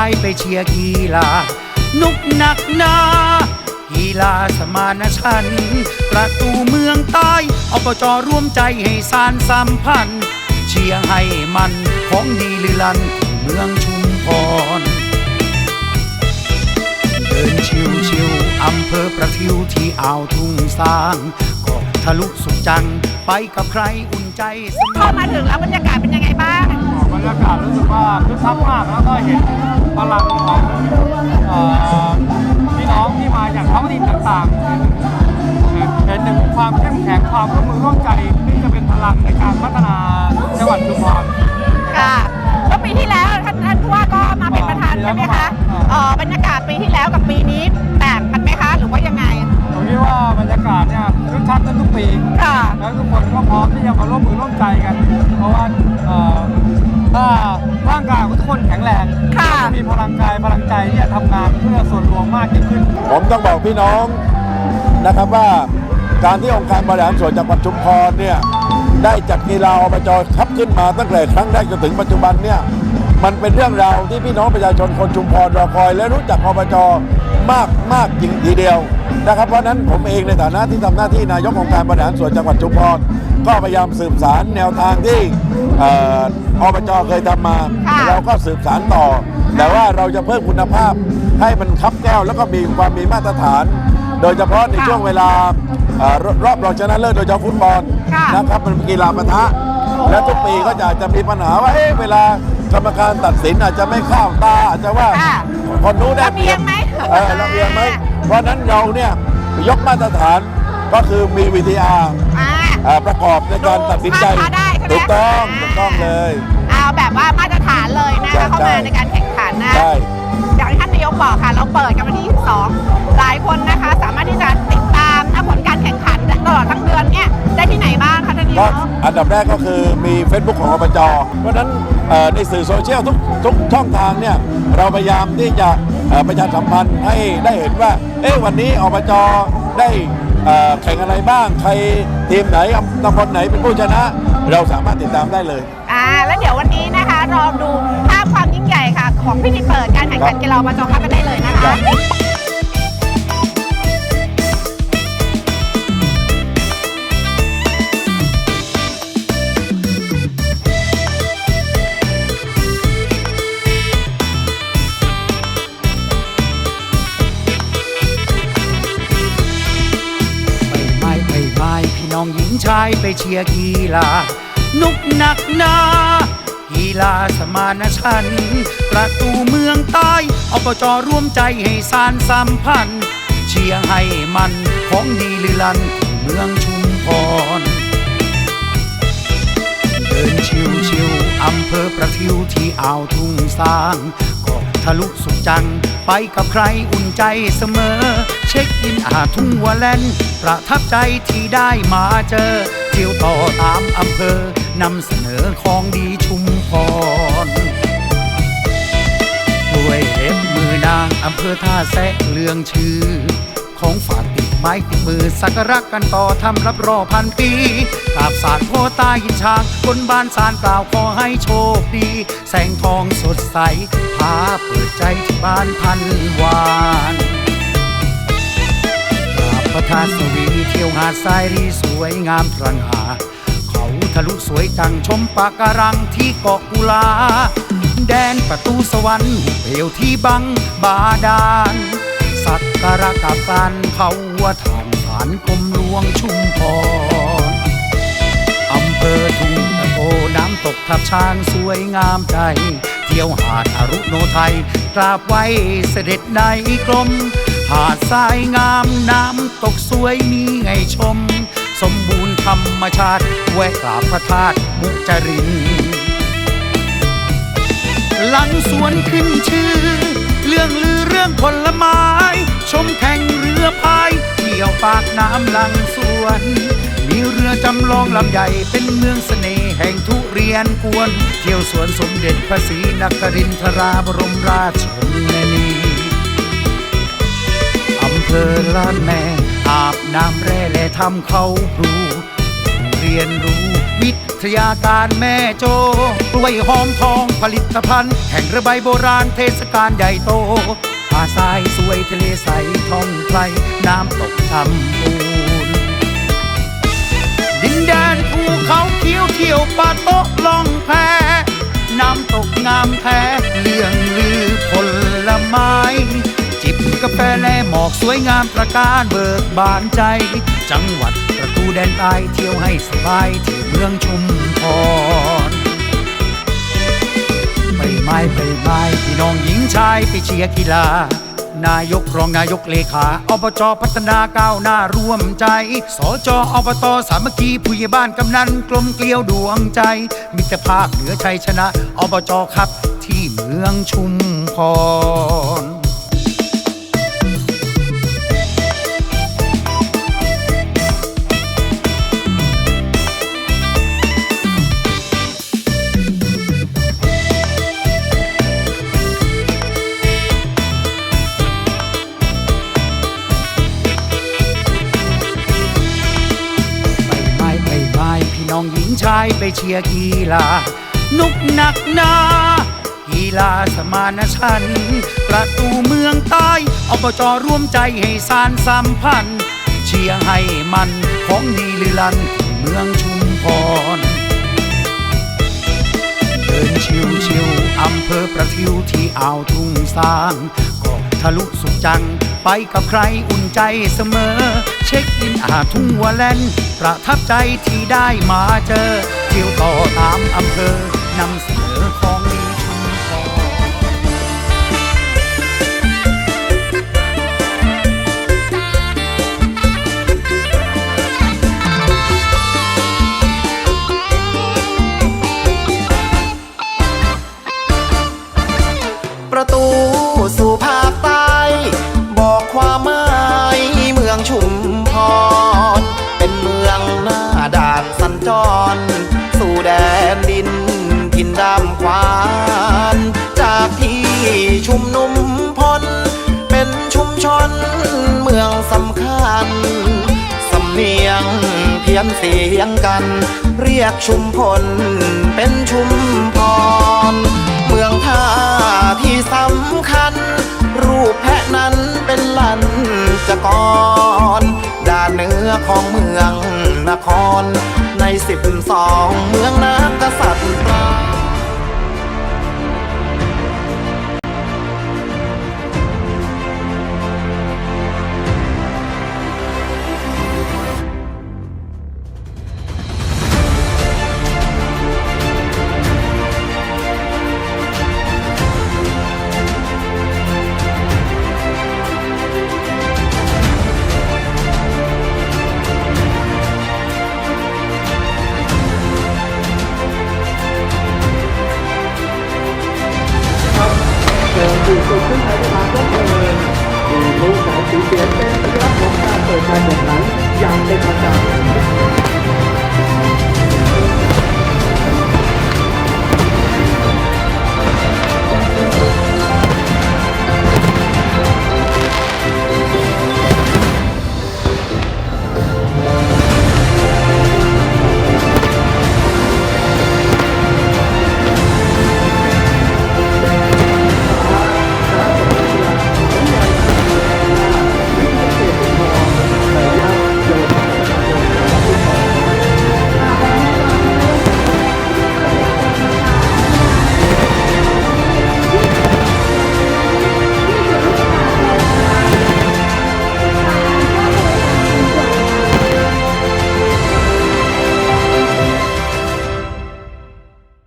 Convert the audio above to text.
ายไปเชียร์กีฬา นุกหนักหนากีฬาสมานฉันประตูเมืองใต้อบจร่วมใจให้สารสัมพันธ์ เชียร์ให้มันของดีลือลันเมืองชุมพร เดินชิวชิวอำเภอประทิวที่อ่าวทุ่งสร้างก็ทะลุสุขจังไปกับใครอุ่นใจเสมพออมาถึงแล้วบรรยากาศเป็นยังไงบ้าง รยากาศรู้สึกว่าคึกคักมากแล้วก็เห็นพลังของเอ่อพี่น้องที่มาจากท้องถิ่นต่างๆเห็นถึงความเข้มแข็งความร่วมมือร่วมใจที่จะเป็นพลังในการพัฒนาจังหวัดชุมพร ลังกายพลังใจที่จะทำงานเพื่อส่วนรวมมากยิ่งขึ้น ผมต้องบอกพี่น้องนะครับว่าการที่องค์การบริหารส่วนจังหวัดชุมพรเนี่ยได้จัดกีฬาอบจคับขึ้นมาตั้งแต่ครั้งแรกจนถึงปัจจุบันเนี่ยมันเป็นเรื่องราวที่พี่น้องประชาชนคนชุมพรรอคอย และรู้จักอบจมากมากจริงทีเดียวนะครับเพราะฉะนั้นผมเองในฐานะที่ทำหน้าที่นายกองค์การบริหารส่วนจังหวัดชุมพรก็พยายามสืบสารแนวทางที่เอ่ออบจเคยทำมาค่ะเราก็สืบสารต่อ แต่ว่าเราจะเพิ่มคุณภาพให้มันคับแก้วแล้วก็มีความมีมาตรฐาน โดยเฉพาะในค่ะช่วงเวลาเอ่อรรอบรองชนะเลิศโดยเฉพาะฟุตบอลค่ะนะครับมันเป็นกีฬาปะทะ และทุกปีก็จะจะมีปัญหาว่าเอ๊ะเวลากรรมการตัดสินอาจจะไม่เข้าตาอาจจะว่าค่ะคนนู้นได้เปรียบระเบียงไหมเออระเบียงไหมเพราะฉะนั้นเราเนี่ยยกมาตรฐานก็คือมีวิทยาอ่าประกอบในการตัดสินใจดูภาพช้าได้ใช่ไหมถูกต้องอ่าถูกต้องเลย เอาแบบว่ามาตรฐานเลยนะใช่คะเข้าใช่มาในการแข่งขันนะใช่อย่างที่ท่านนายกบอกค่ะเราเปิดกันวันที่ 22 หลายคนนะคะ สามารถที่จะติดตามนะผลการแข่งขันตลอดทั้งเดือนเนี่ยได้ที่ไหนบ้างคะท่านนายก็กอันดับแรกก็คือมี Facebook ของอบจเพราะฉะนั้นเอ่อในสื่อโซเชียลทุกทุกช่องทางเนี่ยเราพยายามที่จะเอ่อประชาสัมพันธ์ให้ได้เห็นว่าเอ๊ะวันนี้อบจได้เอ่อแข่งอะไรบ้าง ใครทีมไหนตำบลไหนเป็นผู้ชนะ เราสามารถติดตามได้เลย อ่าแล้วเดี๋ยววันนี้นะคะรอดูภาพความยิ่งใหญ่ค่ะ ของพิธีเปิดการแข่งขันกีฬาอบจครับกันได้เลยนะคะไปไม้ไปไม้พี่น้องหญิงชายไปเชียร์กีฬา นุกหนักหนากีฬาสมานฉันประตูเมืองใต้อบจร่วมใจให้สารสัมพันธ์ เชียร์ให้มันของดีลือลันเมืองชุมพร เดินชิวชิวอำเภอประทิวที่อ่าวทุ่งสร้างก็ทะลุสุขจัง ไปกับใครอุ่นใจเสมอ เช็คอินอาทุ่งวัวแลนประทับใจที่ได้มาเจอเที่ยวต่อตามอำเภอ นำเสนอของดีชุมพรด้วยเล็บมือนางอำเภอท่าแซะเลืองชื่อ ของฝากติดไม้ติดมือสักระกันต่อทำรับรอพันปีกราบสารพ่อตายินช้างบนบ้านสารกล่าวขอให้โชคดี แสงทองสดใสพาเปิดใจที่บ้านพันวานกราบพระธาตุสวีเที่ยวหาดทรายรีสวยงามตระหงาเขา ลุสวยจังชมปะการังที่เกาะกุลา แดนประตูสวรรค์หุบเหวที่บังบาดาล สักการะกับการเขาวัวทานฐานกรมหลวงชุมพรอำเภอทุ่งตะโกน้ำตกทับช้างสวยงามใจ เที่ยวหาดอรุโนไทยกราบไว้เสด็จในกรมหาดทรายงามน้ำตกสวยมีให้ชม สมบูรณ์ธรรมชาติ แวะกราบพระธาตุมุจริน หลังสวนขึ้นชื่อ เรื่องลือเรื่องผลไม้ ชมแข่งเรือพายเที่ยวปากน้ำหลังสวน มีเรือจำลองลำใหญ่เป็นเมืองเสน่ห์แห่งทุเรียนกวน เที่ยวสวนสมเด็จพระศรีนครินทราบรมราชชนนีอำเภอลานแม่ น้ำแร่และทำเขาพลูเรียนรู้วิทยาการแม่โจกล้วยหอมทองผลิตภัณฑ์แห่งระบายโบราณเทศกาลใหญ่โตหาทรายสวยทะเลใสท่องไกลน้ำตกชำพูนดินแดนภูเขาเขียวเที่ยวป่าโต๊ะล่องแพน้ำตกงามแท้เรื่องลือผลไม้จิบ กาแฟและหมอกสวยงามประการเบิกบานใจ จังหวัดประตูแดนใต้เที่ยวให้สบายที่เมืองชุมพรไปไม้ไปไม้พี่น้องหญิงชายไปเชียร์กีฬา นายกรองนายกเลขาอบจพัฒนาก้าวหน้าร่วมใจ สจอบตสามัคคีผู้ใหญ่บ้านกำนันกลมเกลียวดวงใจ มิตรภาพเหนือชัยชนะอบจครับที่เมืองชุมพรายไปเชียร์กีฬา นุกหนักหนากีฬาสมานฉันประตูเมืองใต้อบจร่วมใจให้สารสัมพันธ์ เชียร์ให้มันของดีลือลันเมืองชุมพร เดินชิวชิวอำเภอประทิวที่อ่าวทุ่งสร้างก็ทะลุสุขจัง ไปกับใครอุ่นใจเสมอ เช็คอินอาทุ่งวัวแลนประทับใจที่ได้มาเจอ เที่ยวต่อตามอำเภอนำเสนอของ ชุมพร เป็นเมืองหน้าด่านสัญจร สู่แดนดินกินดำควาน จากที่ชุมนุมพล เป็นชุมชนเมืองสำคัญ สำเนียงเพี้ยนเสียงกัน เรียกชุมพล เป็นชุมพร เมืองท่าที่สำคัญ รูปแพะนั้นเป็นลันจะกรด้านเหนือ ของเมืองนคร ในสิบสองเมืองนักกษัตริย์ ปสายสีเสียงเป็นสัญลักษณ์ของการเปิดการแข่งขันอย่างเป็นทางการ